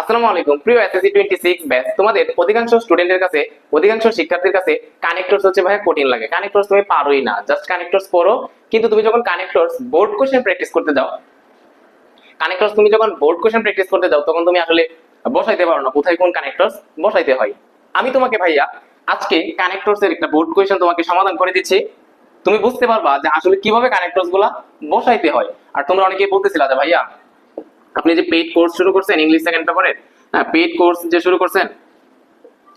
আসসালামু আলাইকুম। প্রিয় এসএসসি টোয়েন্টি সিক্স ব্যাচ তোমাদের অধিকাংশ স্টুডেন্টের কাছে, অধিকাংশ শিক্ষার্থীর কাছে কানেক্টরস হচ্ছে ভাই কঠিন লাগে। কানেক্টরস তুমি পারোই না জাস্ট কানেক্টরস পড়ো। কিন্তু তুমি যখন কানেক্টরস বোর্ড কোশ্চেন প্র্যাকটিস করতে যাও কানেক্টরস তুমি যখন বোর্ড কোশ্চেন প্র্যাকটিস করতে যাও, তখন তুমি আসলে বসাইতে পারো না কোথায় কোন কানেক্টরস বসাইতে হয়। আমি তোমাকে ভাইয়া আজকে কানেক্টরস এর একটা বোর্ড কোয়েশ্চেন তোমাকে সমাধান করে দিচ্ছি। তুমি বুঝতে পারবা যে আসলে কীভাবে কানেক্টরসগুলা বসাইতে হয়। আর তোমরা অনেকেই বলতেছিলা যে ভাইয়া আপনি যে পেইড কোর্স শুরু করছেন ইংলিশ সেকেন্ড পেপারের হ্যাঁ পেইড কোর্স যে শুরু করছেন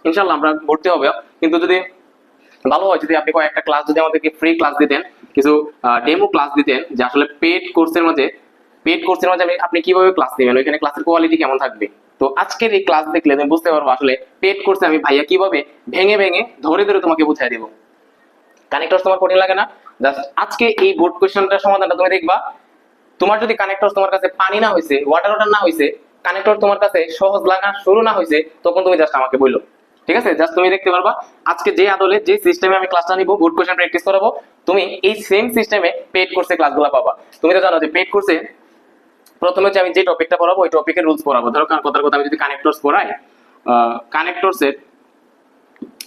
ইনশাল্লাহ আমরা ভর্তি হবে। কিন্তু যদি ভালো হয়, যদি আপনি কয়েকটা ক্লাস যদি আমাদেরকে ফ্রি ক্লাস দিতেন, কিছু ডেমো ক্লাস দিতেন, যে আসলে পেড কোর্সের মধ্যে পেড কোর্সের মধ্যে আপনি- কীভাবে ক্লাস নেবেন? ওইখানে ক্লাসের কোয়ালিটি কেমন থাকবে? তো আজকের এই ক্লাস দেখলে তুমি বুঝতে পারব আসলে পেড কোর্সে আমি ভাইয়া কীভাবে ভেঙে ভেঙে, ধরে ধরে তোমাকে বুঝাই দেবো। কানেক্টর তোমার কঠিন লাগে না। জাস্ট আজকে এই বোর্ড কোয়েশ্চেনটার সমাধানটা তুমি দেখবা। তোমার যদি কানেক্টর তোমার কাছে পানি না হয়েছে ওয়াটার ওয়াটার না হয়েছে কানেক্টর তোমার কাছে সহজ লাগা শুরু না হয়েছে তখন তুমি জাস্ট আমাকে বলল ঠিক আছে? জাস্ট তুমি দেখতে পারবা, আজকে যে আদলে যে সিস্টেমে আমি ক্লাসটা নিব বোর্ড কোশ্চেন প্র্যাকটিস করাবো, তুমি এই সেম সিস্টেমে পেড কোর্সে ক্লাসগুলো পাবা। তুমি তো জানো যে পেড কোর্সে প্রথমে হচ্ছে আমি যে টপিকটা পড়াবো, ওই টপিকের রুলস পড়াবো। ধরো কথার কথা আমি যদি কানেক্টরস পড়াই কানেক্টরসের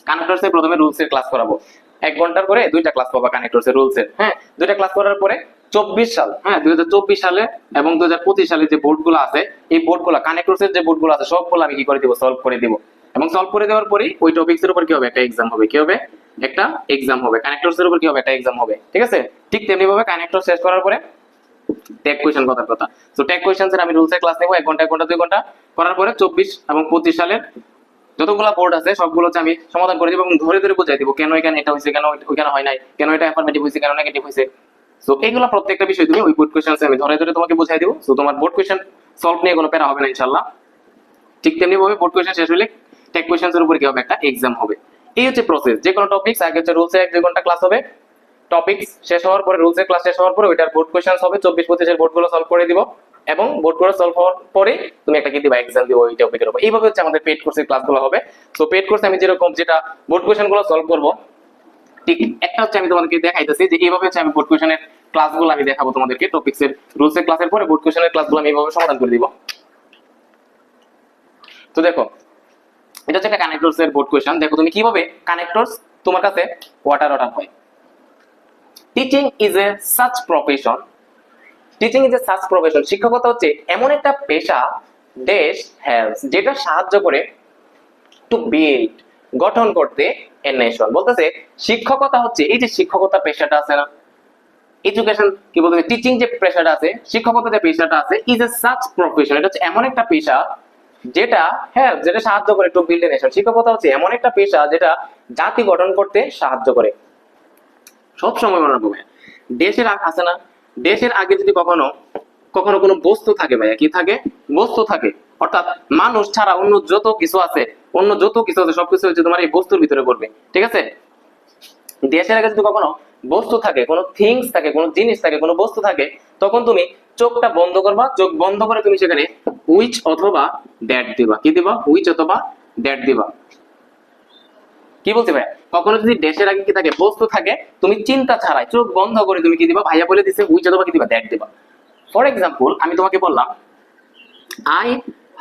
কানেক্টরসের প্রথমে রুলসের ক্লাস করাবো। এক ঘণ্টার করে দুইটা ক্লাস পাবা কানেক্টরসের রুলসের হ্যাঁ? দুইটা ক্লাস করার পরে চব্বিশ সাল হ্যাঁ দুই হাজার চব্বিশ সালে এবং দুই হাজার পঁচিশ সালে যে বোর্ডগুলো আছে, এই বোর্ডগুলো কানেক্টরসের যে বোর্ডগুলো আছে, সবগুলো আমি কি করে দিব? সলভ করে দিব। এবং সলভ করে দেওয়ার পরেই ওই টপিক্সের উপর কি হবে? একটা এক্সাম হবে। কি হবে? একটা এক্সাম হবে। কানেক্টরসের উপর কি হবে? একটা এক্সাম হবে। ঠিক আছে? ঠিক তেমনি ভাবে কানেক্টর শেষ করার পরে ট্যাগ কোয়েশন কথার কথা। তো ট্যাগ কোয়েশন এর আমি রুলসের ক্লাস নেব। এক ঘণ্টা এক ঘণ্টা, দুই ঘণ্টা। করার পরে চব্বিশ এবং পঁচিশ সালের যতগুলো বোর্ড আছে সবগুলো হচ্ছে আমি সমাধান করে দিব এবং ধরে ধরে বুঝাই দিব, কেন এখানে এটা হয়েছে কেন ওইখানে হয় নাই, কেন এটা অ্যাফার্মেটিভ হয়েছে কেন নেগেটিভ হয়েছে সো এইগুলো প্রত্যেকটা বিষয় তুমি ওই বোর্ড কোয়েশন আমি ধরে ধরে তোমাকে বুঝাই দিব। সো তোমার বোর্ড কোয়েশন সলভ নিয়ে কোনো প্যারা হবে না ইনশাল্লাহ ঠিক তেমনি ভাবে বোর্ড কোয়েশন শেষ হলে টেক কোয়েশনস এর উপর কি হবে? একটা এক্সাম হবে। এই হচ্ছে প্রসেস যে কোনো টপিকস আগে হচ্ছে রুলসে এক, দুই ঘণ্টা ক্লাস হবে। টপিকস শেষ হওয়ার পরে রুলসের ক্লাস শেষ হওয়ার পরে ওইটার বোর্ড কোয়েশনস হবে। চব্বিশ পঁচিশের বোর্ডগুলো সলভ করে দিব। এবং বোর্ড করে সলভ হওয়ার পরে তুমি একটা কি দিবা? এক্সাম দিবা ওই টপিকের উপর। এইভাবে হচ্ছে আমাদের পেড কোর্সের ক্লাসগুলো হবে। সো পেড কোর্সে আমি যেরকম যেটা বোর্ড কোয়েশনগুলো সলভ করব ঠিক, একটা হচ্ছে আমি তোমাদেরকে দেখাইতেছি যে এইভাবে হচ্ছে আমি বোর্ড কোয়েশনের ক্লাসগুলো আমি দেখাবো তোমাদেরকে টপিক্সের রুলসের ক্লাসের পরে বোর্ড কোয়েশনের ক্লাসগুলো আমি এইভাবে সমাধান করে দিব। তো দেখো, এটা হচ্ছে একটা কানেক্টরস এর বোর্ড কোয়েশন দেখো তুমি কীভাবে কানেক্টরস তোমার কাছে ওয়াটার ওয়াটার হয়? Teaching is a such profession teaching is a such profession শিক্ষকতা হচ্ছে এমন একটা পেশা দেশ হেল্পস যেটা সাহায্য করে টু বিল্ড গঠন করতে এ নেশন বলতেছে, শিক্ষকতা হচ্ছে, এই যে শিক্ষকতা পেশাটা আছে না এডুকেশন কি বলতে টিচিং যে পেশাটা আছে, শিক্ষকতা যে পেশাটা আছে ইজ এ সাচ প্রফেশন এটা হচ্ছে এমন একটা পেশা যেটা হেল্প যেটা সাহায্য করে টু বিল্ড নেশন শিক্ষকতা হচ্ছে এমন একটা পেশা যেটা জাতি গঠন করতে সাহায্য করে। সব সময় মনে রাখবে দেশের আছে না, দেশের আগে যদি কখনো কখনো কোনো বস্তু থাকে ভাইয়া, কি থাকে? বস্তু থাকে। অর্থাৎ মানুষ ছাড়া অন্য যত কিছু আছে অন্য যত কিছু আছে, সবকিছু হচ্ছে তোমার এই বস্তুর ভিতরে পড়বে, ঠিক আছে? দেশের আগে যদি কখনো বস্তু থাকে, কোনো থিংস থাকে, কোনো জিনিস থাকে, কোনো বস্তু থাকে, তখন তুমি চোখটা বন্ধ করবা, চোখ বন্ধ করে তুমি সেখানে উইচ অথবা দ্যাট দিবা। কি দিবা? উইচ অথবা দ্যাট দিবা। কি বলতে ভাই কখনো যদি দেশের আগে কি থাকে, বস্তু থাকে, তুমি চিন্তা ছাড়াই চোখ বন্ধ করে তুমি কি দিবা? ভাইয়া বলে দিছে উইচ অথবা কি দিবা? দ্যাট দিবা। ফর এক্সাম্পল আমি তোমাকে বললাম I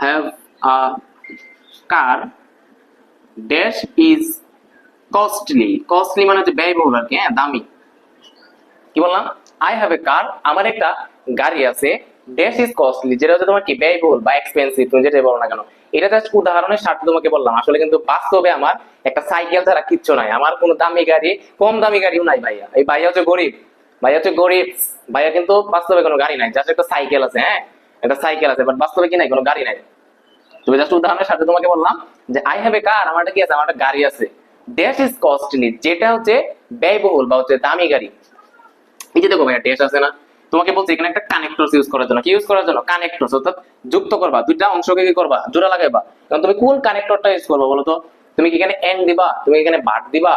have a car dash is costly costly মানে হচ্ছে ব্যয়বহুল আর কি হ্যাঁ দামি। কি বললাম? আই হ্যাভ এ কার আমার একটা গাড়ি আছে। ড্যাশ ইজ কস্টলি যেটা হচ্ছে তোমার কি, ব্যয়বহুল বা এক্সপেন্সিভ তুমি যেটা বলো না কেন। এটা জাস্ট উদাহরণের স্বার্থে তোমাকে বললাম, আসলে কিন্তু বাস্তবে আমার একটা সাইকেল ছাড়া কিচ্ছু নাই। আমার কোনো দামি গাড়ি, কম দামি গাড়িও নাই ভাইয়া। এই ভাইয়া হচ্ছে গরিব, ভাইয়া হচ্ছে গরিব। ভাইয়া কিন্তু বাস্তবে কোনো গাড়ি নাই জাস্ট একটা সাইকেল আছে হ্যাঁ একটা সাইকেল আছে বাট বাস্তবে কি নাই, কোনো গাড়ি নাই। তুমি জাস্ট উদাহরণের সাথে তোমাকে বললাম যে, আই হ্যাভ এ কার আমার কি আছে? আমার গাড়ি আছে। ড্যাশ ইজ কস্টলি যেটা হচ্ছে ব্যয়বহুল বা হচ্ছে দামি গাড়ি। এই যে দেখো ভাইয়া ড্যাশ আছে না? তোমাকে বলছি, এখানে একটা কানেক্টরস ইউজ করার জন্য। কি ইউজ করার জন্য? কানেক্টরস অর্থাৎ যুক্ত করবা, দুইটা অংশকে কি করবা? জোড়া লাগাইবা। কারণ তুমি কোন কানেক্টরটা ইউজ করবা বলো তো? তুমি কি এখানে এন দিবা? তুমি এখানে বাট দিবা?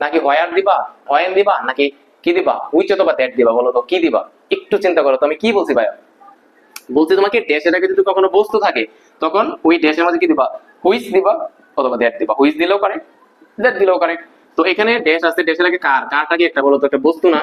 নাকি হোয়ার দিবা? হোয়েন দিবা? নাকি কি দিবা? উইচ অথবা দ্যাট দিবা বলো তো? কি দিবা? একটু চিন্তা করো তুমি কি বলছি ভাইয়া? বলছি তোমাকে ড্যাশের আগে যদি কখনো বস্তু থাকে, তখন ওই ড্যাশের মধ্যে কি দিবা? হুইচ দিবা? অথবা দ্যাট দিবা। হুইচ দিলেও করে দ্যাট দিলেও করে তো এখানে ড্যাশ আছে ড্যাশের আগে কার? কারটা কি একটা বলো তো একটা বস্তু না।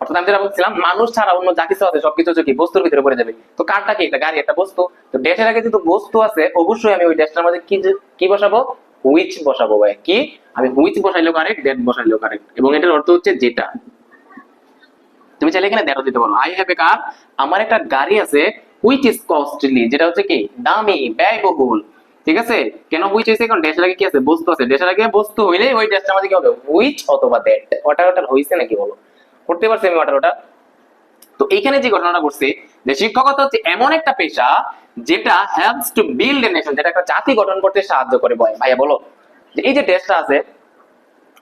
অর্থাৎ আমি যেটা বলছিলাম, মানুষ ছাড়া অন্য যা কিছু আছে, সবকিছু হচ্ছে কি? বস্তুর ভিতরে পড়ে যাবে। তো কারটা কি একটা গাড়ি, একটা বস্তু। তো ড্যাশের আগে যেহেতু বস্তু আছে, অবশ্যই আমি ওই ড্যাশটার মধ্যে কি কি বসাবো? হুইচ বসাবো ভাই? কি? আমি হুইচ বসাইলেও কারেক্ট ডেট বসাইলেও কারেক্ট এবং এটার অর্থ হচ্ছে যেটা। তুমি চাইলে এখানে দ্যাটও দিতে পারো। আই হ্যাভ এ কার আমার একটা গাড়ি আছে হুইচ ইজ কস্টলি যেটা হচ্ছে কি, দামি, ব্যয়বহুল। ঠিক আছে? কেন হুইচ হয়েছে কারণ ড্যাশের আগে কি আছে? বস্তু আছে। ড্যাশের আগে বস্তু হইলে ওই ড্যাশটার মধ্যে কি হবে? হুইচ অথবা দ্যাট ওটা ওটা হইছে নাকি বলো? করতে পারছি আমি ওটা ওটা তো এইখানে যে ঘটনাটা ঘটছে, যে শিক্ষকতা হচ্ছে এমন একটা পেশা, যেটা helps to build a nation যেটা একটা জাতি গঠন করতে সাহায্য করে ভাই ভাইয়া, বলো। এই যে দেশটা আছে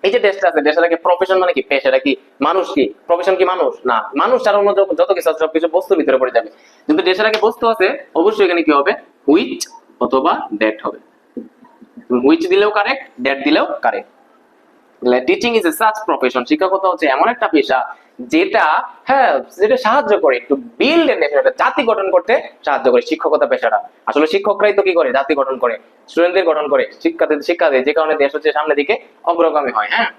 এই যে দেশটা আছে দেশটাকে প্রফেশন মানে কি? পেশাটা কি মানুষ কি? প্রফেশন কি মানুষ? না, মানুষ আর অন্য যত- কিছু আছে, সবকিছু বস্তুর ভিতরে পড়ে যাবে। কিন্তু দেশের আগে বস্তু আছে, অবশ্যই এখানে কি হবে? হুইচ অথবা ডেট হবে। হুইচ দিলেও কারেক্ট ডেট দিলেও correct teaching is a such profession শিক্ষকতা হচ্ছে এমন একটা পেশা যেটা হ্যাঁ যেটা সাহায্য করে একটু বিল্ড এন্ড জাতি গঠন করতে সাহায্য করে শিক্ষকতা পেশাটা। আসলে শিক্ষকরাই তো কি করে? জাতি গঠন করে স্টুডেন্টদের গঠন করে শিক্ষার্থীদের শিক্ষা দেয় যে কারণে দেশ হচ্ছে সামনের দিকে অগ্রগামী হয় হ্যাঁ?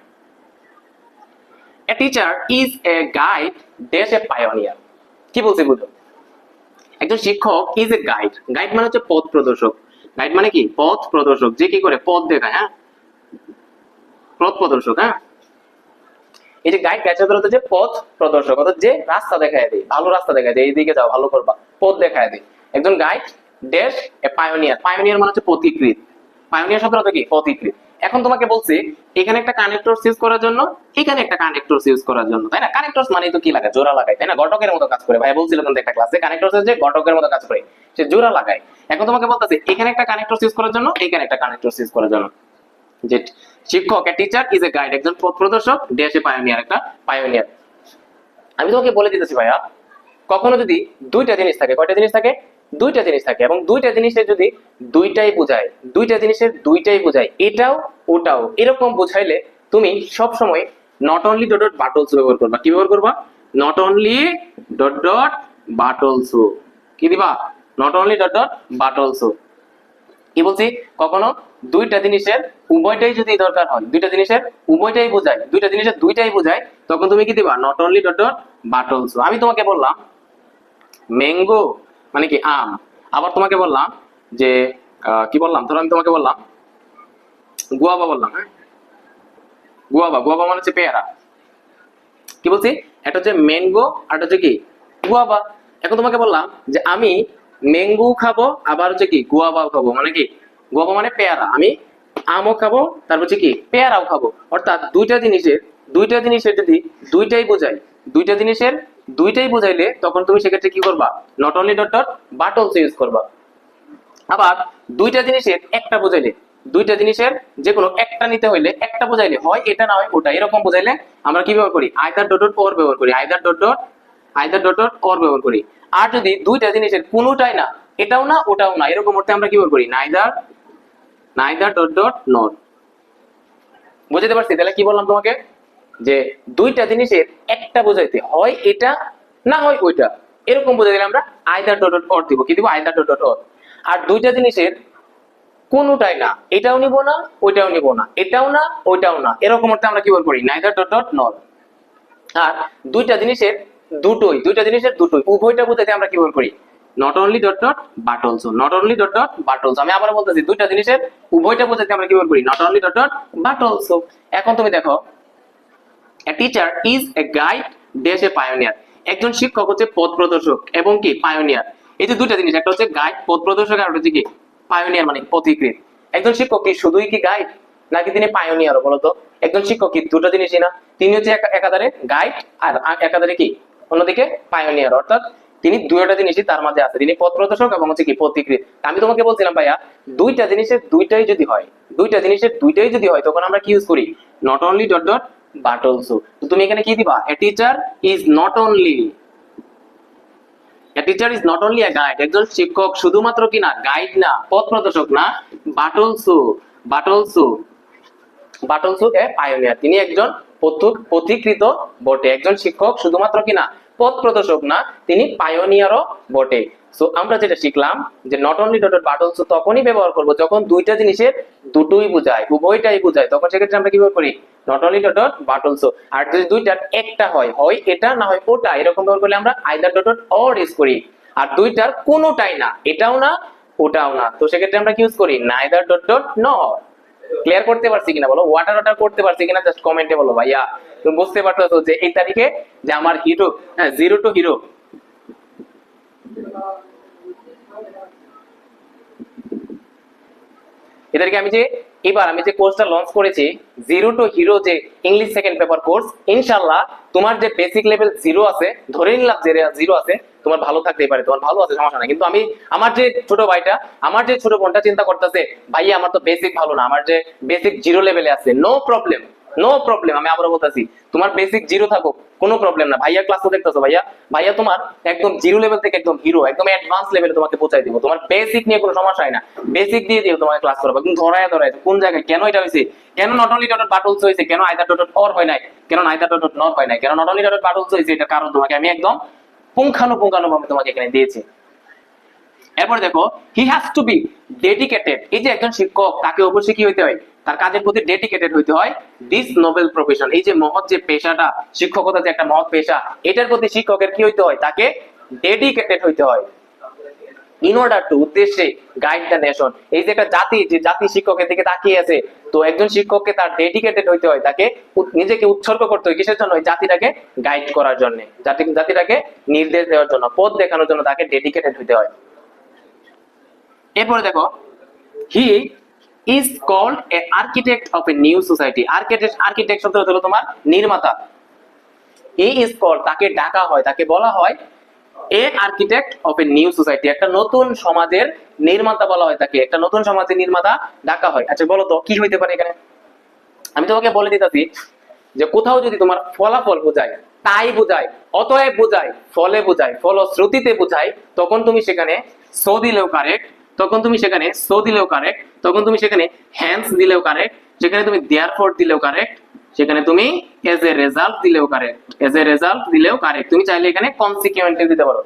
A teacher is a guide দেশ এ পায়োনিয়ার কি বলছি বুঝো? একজন শিক্ষক ইজ এ গাইড গাইড মানে হচ্ছে পথ প্রদর্শক। গাইড মানে কি? পথ প্রদর্শক। যে কি করে? পথ দেখায় হ্যাঁ? পথ প্রদর্শক হ্যাঁ? এই যে গাইড গাইড হচ্ছে যে পথ প্রদর্শক, অর্থাৎ যে রাস্তা দেখায় দেয়, ভালো রাস্তা দেখায় দেয়, এইদিকে যাও, ভালো করবা, পথ দেখায় দেয়। একজন guide dash a pioneer pioneer মানে হচ্ছে পথিকৃত পায়োনিয়ার শব্দ কি? পথিকৃত এখন তোমাকে বলছি, এখানে একটা কানেক্টর ইউজ করার জন্য, এখানে একটা কানেক্টর ইউজ করার জন্য, তাই না? কানেক্টর মানে তো কি লাগে জোড়া লাগায়, তাই না? ঘটকের মতো কাজ করে। ভাই বলছিল কিন্তু একটা ক্লাসে কানেক্টর যে ঘটকের মতো কাজ করে, সে জোড়া লাগায়। এখন তোমাকে বলতেছে, এখানে একটা কানেক্টর ইউজ করার জন্য, এখানে একটা কানেক্টর ইউজ করার জন্য। যে শিক্ষক a teacher is a guide একজন পথ প্রদর্শক ড্যাশে পায়োনিয়ার একটা পায়োনিয়ার আমি তোমাকে বলে দিতেছি ভাইয়া, কখনো যদি দুইটা জিনিস থাকে, কয়টা জিনিস থাকে? দুইটা জিনিস থাকে এবং দুইটা জিনিসের যদি দুইটাই বোঝায়, দুইটা জিনিসের দুইটাই বোঝায়, এটাও ওটাও, এরকম বোঝাইলে তুমি সব সময় not only dot dot but also ব্যবহার করবা। কি ব্যবহার করবা? Not only dot dot but also কি দিবা? Not only dot dot but also কি বলছি? কখনো দুইটা জিনিসের উভয়টাই যদি দরকার হয়, দুইটা জিনিসের উভয়টাই বোঝায় দুইটা জিনিসের দুইটাই বোঝায় তখন তুমি কি দিবা? Not only dot dot but also আমি তোমাকে বললাম ম্যাঙ্গো মানে কি আম। আবার তোমাকে বললাম যে কি বললাম? ধরো আমি তোমাকে বললাম গুয়াবা বললাম হ্যাঁ? গুয়াবা গুয়াবা মানে হচ্ছে পেয়ারা। কি বলছি? একটা হচ্ছে ম্যাঙ্গো আর একটা হচ্ছে কি? গুয়াবা এখন তোমাকে বললাম যে আমি ম্যাঙ্গো খাব, আবার হচ্ছে কি গুয়াবাও খাব। মানে কি গুয়াবা মানে পেয়ারা। আমি আমও খাব, তারপর হচ্ছে কি, পেয়ারাও খাব। অর্থাৎ দুইটা জিনিসের দুইটা জিনিসের যদি দুইটাই বোঝায় দুইটা জিনিসের দুইটাই বোঝাইলে তখন তুমি সেক্ষেত্রে কি করবা? Not only dot dot but also use করবা। আবার দুইটা জিনিসের একটা বোঝাইলে, দুইটা জিনিসের যে কোনো একটা নিতে হইলে একটা বোঝাইলে, হয় এটা না হয় ওটা, এরকম বোঝাইলে আমরা কি ব্যবহার করি? আইদার ডট ডট ওর ব্যবহার করি। Either dot dot either dot dot or ব্যবহার করি। আর যদি দুইটা জিনিসের কোনোটাই না, এটাও না, ওটাও না, এরকম অর্থে আমরা কি ব্যবহার করি neither neither dot dot nor বুঝতে পারছি? তাহলে কি বললাম তোমাকে? যে দুইটা জিনিসের একটা বোঝাইতে হয় এটা, না হয় ওইটা। এরকম বোঝাই দিলে আমরা আইদার ডট ডট অর দিব। কি দিব? আইদার ডট ডট অর আর দুইটা জিনিসের কোনোটাই না, এটাও নিব না, ওইটাও নিব না, এটাও না, ওইটাও না। এরকম অর্থে আমরা কি বল করি নাইদার ডট ডট নট আর দুইটা জিনিসের দুটোই, দুইটা জিনিসের দুটোই। উভয়টা বোঝাতে আমরা কি বল করি? Not only dot dot but also not only dot dot but also আমি আবার বলতেছি, দুইটা জিনিসের উভয়টা বোঝাতে আমরা কি বল করি? Not only dot dot but also এখন তুমি দেখো a teacher is a guide a pioneer একজন শিক্ষক হচ্ছে পথ প্রদর্শক এবং কি? পায়োনিয়ার এই যে দুইটা জিনিস, একটা হচ্ছে গাইড পথ প্রদর্শক, আর হচ্ছে কি? পায়োনিয়ার মানে পথিকৃত একজন শিক্ষক কি শুধুই কি গাইড নাকি তিনি পায়োনিয়ারও বলতো একজন শিক্ষক কি দুটো জিনিসই না? তিনি হচ্ছে একাধারে গাইড আর একাধারে কি? অন্যদিকে পায়োনিয়ার অর্থাৎ তিনি দুইটা জিনিসই তার মাঝে আছে। তিনি পথ প্রদর্শক এবং হচ্ছে কি পথিকৃত আমি তোমাকে বলছিলাম, ভাইয়া, দুইটা জিনিসের দুইটাই যদি হয়, দুইটা জিনিসের দুইটাই যদি হয়, তখন আমরা কি ইউজ করি? Not only dot dot but also তো তুমি এখানে কি দিবা? A teacher is not only a teacher is not only a guide একজন শিক্ষক শুধুমাত্র কি না গাইড না পথ প্রদর্শক না but also but also but also a pioneer তিনি একজন পথু- পথিকৃত বটে। একজন শিক্ষক শুধুমাত্র কি না পথ প্রদর্শক না, তিনি পায়োনিয়ারও বটে। সো আমরা যেটা শিখলাম যে not only dot but also তখনই ব্যবহার করব যখন দুইটা জিনিসের দুটোই বোঝায়, উভয়টাই বোঝায়, তখন সেক্ষেত্রে আমরা কি করি? Not only dot but also আর যদি দুইটার একটা হয় হয় এটা না হয় ওটা, এরকম ব্যবহার করলে আমরা আইদার ডট অর ইউজ করি। আর দুইটার কোনোটাই না, এটাও না, ওটাও না। তো সেক্ষেত্রে আমরা কি ইউজ করি? Neither dot dot nor clear করতে পারছি কিনা বলো? ওয়াটার ওয়াটার করতে পারছি কিনা? জাস্ট কমেন্টে বলো ভাইয়া। তুমি বুঝতে পারতেছো যে এই তারিখে যে আমার হিরো হ্যাঁ জিরো টু হিরো এদেরকে আমি যে এবার আমি যে কোর্সটা লঞ্চ করেছি জিরো টু হিরো যে ইংলিশ সেকেন্ড পেপার কোর্স ইনশাল্লাহ তোমার যে বেসিক লেভেল জিরো আছে, ধরে নিলাম যে জিরো আছে, তোমার ভালো থাকতে পারে, তোমার ভালো আছে, সমস্যা নাই। কিন্তু আমি, আমার যে ছোট ভাইটা, আমার যে ছোট বোনটা চিন্তা করতেছে, ভাইয়া, আমার তো বেসিক ভালো না, আমার যে বেসিক জিরো লেভেলে আছে নো প্রবলেম নো প্রবলেম আমি আবারও বলতেছি, তোমার বেসিক জিরো থাকুক, কোনো প্রবলেম না। ভাইয়া ক্লাস তো দেখতেছো ভাইয়া? ভাইয়া তোমার একদম জিরো লেভেল থেকে একদম হিরো একদম অ্যাডভান্স লেভেলে তোমাকে পৌঁছাই দিব। তোমার বেসিক নিয়ে কোনো সমস্যা হয় না। বেসিক দিয়ে দিয়ে তোমাকে ক্লাস করব। একদম ধরায় ধরায়, কোন জায়গায়, কেন এটা হয়েছে কেন নট অনলি ডট বাটলস হয়েছে কেন আইদার ডট অর হয় নাই? কেন আইদার ডট নট হয় নাই? কেন নট অনলি ডট বাটলস হয়েছে এটার কারণ তোমাকে আমি একদম পুঙ্খানুপুঙ্খানুভাবে তোমাকে এখানে দিয়েছি। এরপরে দেখো he has to be dedicated এই যে একজন শিক্ষক, তাকে অবশ্যই কি হইতে হয়? তার কাজের প্রতি ডেডিকেটেড হইতে হয়। দিস নোবেল প্রফেশন এই যে মহৎ যে পেশাটা শিক্ষকতা যে একটা মহৎ পেশা, এটার প্রতি শিক্ষকের কি হইতে হয়? তাকে ডেডিকেটেড হইতে হয়। ইন অর্ডার টু উদ্দেশ্যে গাইড দ্য নেশন এই যে একটা জাতি, যে জাতি শিক্ষকের দিকে তাকিয়ে আছে, তো একজন শিক্ষককে তার ডেডিকেটেড হইতে হয়। তাকে নিজেকে উৎসর্গ করতে হয় কিসের জন্য? ওই জাতিটাকে গাইড করার জন্য। জাতি, জাতিটাকে নির্দেশ দেওয়ার জন্য, পথ দেখানোর জন্য তাকে ডেডিকেটেড হইতে হয়। এরপরে দেখো he is called a architect of a new society architect architect শব্দ হলো তোমার নির্মাতা। হি ইজ কল্ড তাকে ডাকা হয়, তাকে বলা হয় a architect of a new society একটা নতুন সমাজের নির্মাতা বলা হয় তাকে। একটা নতুন সমাজের নির্মাতা ডাকা হয়। আচ্ছা বলো তো, কি হইতে পারে এখানে? আমি তোমাকে বলে দিতেছি যে কোথাও যদি তোমার ফলাফল বোঝায়, তাই বোঝায়, অতএব বোঝায়, ফলে বোঝায়, ফলশ্রুতিতে বোঝায়, তখন তুমি সেখানে সো দিলেও কারেক্ট তখন তুমি সেখানে সো দিলেও কারেক্ট তখন তুমি সেখানে হ্যান্স দিলেও কারেক্ট সেখানে তুমি দেয়ার ফোর দিলেও কারেক্ট সেখানে তুমি এজ এ রেজাল্ট দিলেও কারেক্ট এজ এ রেজাল্ট দিলেও কারেক্ট তুমি চাইলে এখানে কনসিকুয়েন্টলি দিতে পারো।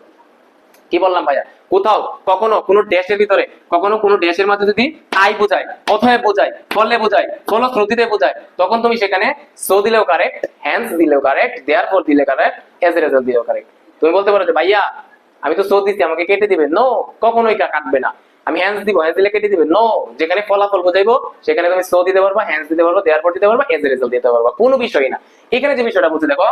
কি বললাম ভাইয়া? কোথাও, কখনো, কোনো ড্যাশের ভিতরে, কখনো কোনো ড্যাশের মধ্যে যদি তাই বোঝায়, অথয় বোঝায় ফলে বোঝায় ফলশ্রুতিতে বোঝায়, তখন তুমি সেখানে সো দিলেও কারেক্ট হ্যান্স দিলেও কারেক্ট দেয়ার ফোর দিলে কারেক্ট এজ এ রেজাল্ট দিলেও কারেক্ট তুমি বলতে পারো যে, ভাইয়া, আমি তো সো দিচ্ছি আমাকে কেটে দিবে। নো কখনোই কাটবে না। আমি হ্যান্স দিব হ্যান্স দিলে কেটে দিবে। নো যেখানে ফলাফল বোঝাইবো, সেখানে তুমি সো দিতে পারবা হ্যান্স দিতে পারবা দেয়ার ফোর দিতে পারবা এজ রেজাল্ট দিতে পারবা। কোনো বিষয় না। এখানে যে বিষয়টা বুঝে দেখো,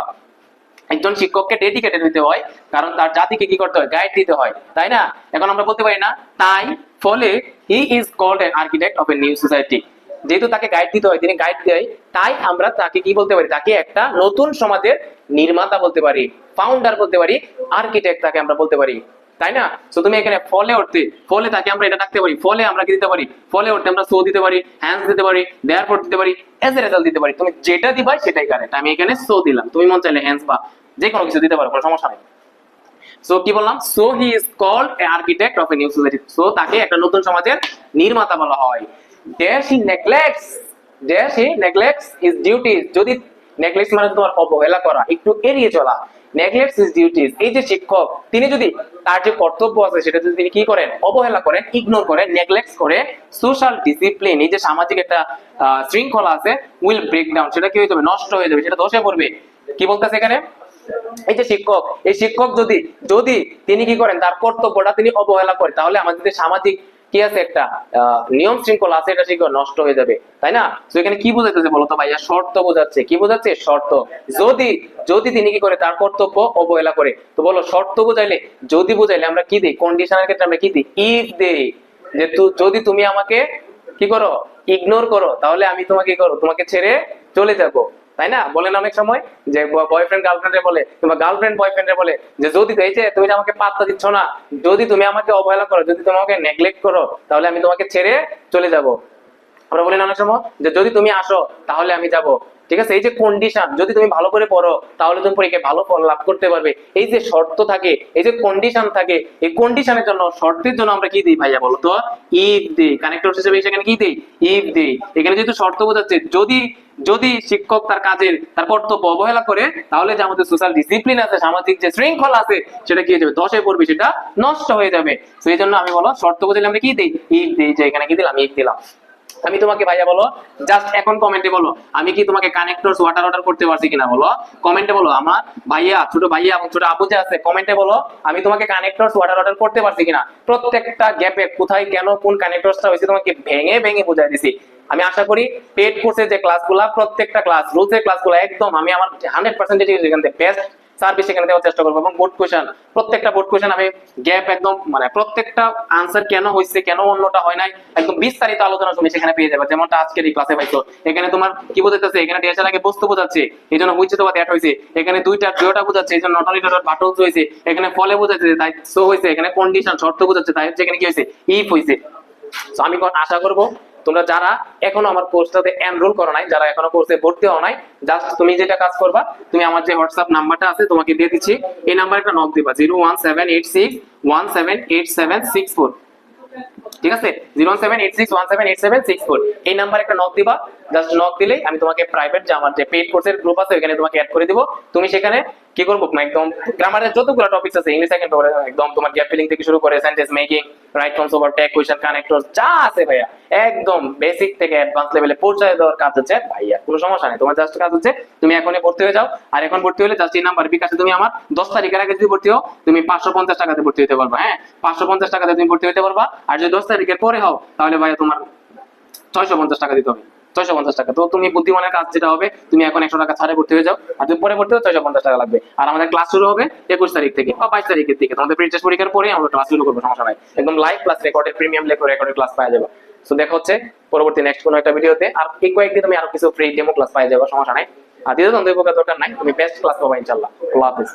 একজন শিক্ষককে ডেডিকেটেড হইতে হয়, কারণ তার জাতিকে কি করতে হয়? গাইড দিতে হয়। তাই না? এখন আমরা বলতে পারি না, তাই ফলে he is called an architect of a new society যেহেতু তাকে গাইড দিতে হয়, তিনি গাইড দেয়, তাই আমরা তাকে কি বলতে পারি? তাকে একটা নতুন সমাজের নির্মাতা বলতে পারি ফাউন্ডার বলতে পারি আর্কিটেক্ট তাকে আমরা বলতে পারি। তাই না? তো তুমি এখানে ফলে উঠতে, ফলে তাকে আমরা এটা ডাকতে পারি, ফলে আমরা কি দিতে পারি? ফলে উঠতে আমরা সো দিতে পারি হ্যান্স দিতে পারি দেয়ার ফোর দিতে পারি এজ এ রেজাল্ট দিতে পারি। তুমি যেটা দিবা সেটাই কারেক্ট আমি এখানে সো দিলাম। তুমি মন চাইলে হ্যান্স বা যে কোনো কিছু দিতে পারো, কোনো সমস্যা নেই। সো কি বললাম? So he is called architect of a new society so তাকে একটা নতুন সমাজের নির্মাতা বলা হয়। Dash he neglects dash he neglects his duties যদি নেগলেক্টস মানে তোমার অবহেলা করা, একটু এড়িয়ে চলা। নেগলেক্টস ইজ ডিউটিস এই যে শিক্ষক, তিনি যদি তার যে কর্তব্য আছে, সেটা যদি তিনি কি করেন? অবহেলা করেন ইগনোর করেন নেগলেক্ট করে সোশ্যাল ডিসিপ্লিন এই যে সামাজিক একটা শৃঙ্খলা আছে উইল ব্রেক ডাউন সেটা কি হয়ে যাবে? নষ্ট হয়ে যাবে, সেটা ধসে পড়বে। কি বলতেছে এখানে? এই যে শিক্ষক, এই শিক্ষক যদি যদি তিনি কি করেন? তার কর্তব্যটা তিনি অবহেলা করে তাহলে আমাদের সামাজিক কি আছে একটা নিয়ম শৃঙ্খলা আছে, এটা শিক্ষক নষ্ট হয়ে যাবে, তাই না? তো এখানে কি বোঝাইতেছে বলতো ভাইয়া? শর্ত বোঝাচ্ছে। কি বোঝাচ্ছে? শর্ত। যদি যদি তিনি কি করে? তার কর্তব্য অবহেলা করে। তো বলো, শর্ত বোঝাইলে, যদি বোঝাইলে আমরা কি দিই? কন্ডিশনের ক্ষেত্রে আমরা কি দিই? ইফ দেই। যে যদি তুমি আমাকে কি করো? ইগনোর করো, তাহলে আমি তোমাকে কি করো? তোমাকে ছেড়ে চলে যাব। তাই না? বলেন অনেক সময় যে বয়ফ্রেন্ড গার্লফ্রেন্ড গার্লফ্রেন্ডে বলে কিংবা গার্লফ্রেন্ড বয়ফ্রেন্ডে বলে যে, যদি এই যে তুমি আমাকে পাত্তা দিচ্ছ না, যদি তুমি আমাকে অবহেলা করো, যদি তুমি আমাকে নেগলেক্ট করো, তাহলে আমি তোমাকে ছেড়ে চলে যাব। আমরা বলি অনেক সময় যে, যদি তুমি আসো, তাহলে আমি যাব। ঠিক আছে? এই যে কন্ডিশন যদি তুমি ভালো করে পড়ো, তাহলে তুমি পরীক্ষায় ভালো ফল লাভ করতে পারবে। এই যে শর্ত থাকে, এই যে কন্ডিশন থাকে, এই কন্ডিশনের জন্য, শর্তের জন্য আমরা কি দিই ভাইয়া বলো তো? ইফ দিই। কানেক্টর হিসেবে সেখানে কি দিই? ইফ দিই। এখানে যেহেতু শর্ত বোঝাচ্ছে, যদি যদি শিক্ষক তার কাজের, তার কর্তব্য অবহেলা করে, তাহলে যে আমাদের সোশ্যাল ডিসিপ্লিন আছে, সামাজিক যে শৃঙ্খলা আছে, সেটা কি হয়ে যাবে? দশে পড়বে, সেটা নষ্ট হয়ে যাবে। এই জন্য আমি বলো, শর্ত বুঝলে আমরা কি দিই? ইফ দিই। যে এখানে কি দিলাম? ইফ দিলাম। আমি তোমাকে ভাইয়া বলো জাস্ট এখন কমেন্টে বলো, আমি কি তোমাকে কানেক্টরস ওয়াটার অর্ডার করতে পারছি কিনা বলো? কমেন্টে বলো, আমার ভাইয়া, ছোট ভাইয়া এবং ছোট আপু যে আছে কমেন্টে বলো, আমি তোমাকে কানেক্টরস ওয়াটার অর্ডার করতে পারছি কিনা? প্রত্যেকটা গ্যাপে কোথায়, কেন, কোন কানেক্টরসটা হয়েছে তোমাকে ভেঙে ভেঙে বুঝাই দিছি। আমি আশা করি পেড কোর্সের যে ক্লাসগুলা প্রত্যেকটা ক্লাস রুলসের ক্লাসগুলো একদম আমি আমার হান্ড্রেড পার্সেন্টেজ বেস্ট সার্ভিস এখানে দেওয়ার চেষ্টা করব এবং বোর্ড কোয়েশন প্রত্যেকটা বোর্ড কোয়েশন আমি গ্যাপ একদম মানে প্রত্যেকটা আনসার কেন হয়েছে কেন অন্যটা হয় নাই, একদম বিস্তারিত আলোচনা তুমি সেখানে পেয়ে যাবে। যেমনটা আজকের এই ক্লাসে পাইছো, এখানে তোমার কি বোঝাচ্ছে এখানে ডিএসএল আগে বস্তু বোঝাচ্ছে এই জন্য বুঝছে তো দ্যাট হয়েছে এখানে দুইটা দুইটা বোঝাচ্ছে এই জন্য নট অনলি ডট বাটলস হয়েছে এখানে ফলে বোঝাচ্ছে তাই সো হয়েছে এখানে কন্ডিশন শর্ত বোঝাচ্ছে তাই হচ্ছে এখানে কি হয়েছে ইফ হয়েছে আমি আশা করব তোমরা যারা এখনও আমার কোর্সটাতে এনরোল করো নাই, যারা এখনও কোর্সে ভর্তি হও নাই জাস্ট তুমি যেটা কাজ করবা, তুমি আমার যে হোয়াটসঅ্যাপ নাম্বারটা আছে, তোমাকে দিয়ে দিচ্ছি, এই নাম্বারে একটা নক দিবা zero one seven eight six one seven eight seven six four ঠিক আছে? Zero seven eight six one seven eight seven six four এই নাম্বারে একটা নক দিবা জাস্ট নক দিলেই আমি তোমাকে প্রাইভেট যে আমার যে পেড কোর্সের গ্রুপ আছে ওখানে তোমাকে অ্যাড করে দিব। তুমি সেখানে কি করব? একদম গ্রামারের যতগুলো টপিকস আছে ইংলিশ সেকেন্ড একদম তোমার গ্যাপ ফিলিং থেকে শুরু করে sentence making right forms over tag question connectors যা আছে ভাইয়া, একদম বেসিক থেকে অ্যাডভান্স লেভেলে পৌঁছায় দেওয়ার কাজ হচ্ছে ভাইয়া, কোনো সমস্যা নেই। তোমার জাস্ট কাজ হচ্ছে, তুমি এখনই ভর্তি হয়ে যাও, আর এখন ভর্তি হলে জাস্ট এই নাম্বার বিকাশে তুমি আমার দশ তারিখের আগে যদি ভর্তি হও, তুমি পাঁচশো পঞ্চাশ টাকাতে ভর্তি হতে পারবা হ্যাঁ? পাঁচশো পঞ্চাশ টাকাতে তুমি ভর্তি হতে পারবা, আর যদি দশ তারিখের পরে হও, তাহলে ভাইয়া তোমার ছয়শো পঞ্চাশ টাকা দিতে হবে। ছয়শো পঞ্চাশ টাকা। তো তুমি বুদ্ধিমানের কাজ যেটা হবে, তুমি এখন একশো টাকা ছাড়ে ভর্তি হয়ে যাও, আর তুমি পরে ভর্তি হও, ছয়শো পঞ্চাশ টাকা লাগবে। আর আমাদের ক্লাস শুরু হবে একুশ তারিখ থেকে, বা বাইশ তারিখের থেকে তোমাদের প্রি টেস্ট পরীক্ষার পরে আমরা ক্লাস শুরু করব, সমস্যা নাই। একদম live class recorded premium recorded class পাওয়া যাবে। সো দেখা হচ্ছে পরবর্তী নেক্সট কোনো একটা ভিডিওতে। আর এই কয়েকদিন তুমি আরও কিছু ফ্রি ডেমো ক্লাস পাই যাবে, সমস্যা নাই। আর দ্বিতীয় দ্বন্দ্ব দরকার নাই, তুমি বেস্ট ক্লাস পাবো ইনশাল্লাহ আল্লাহ হাফিজ।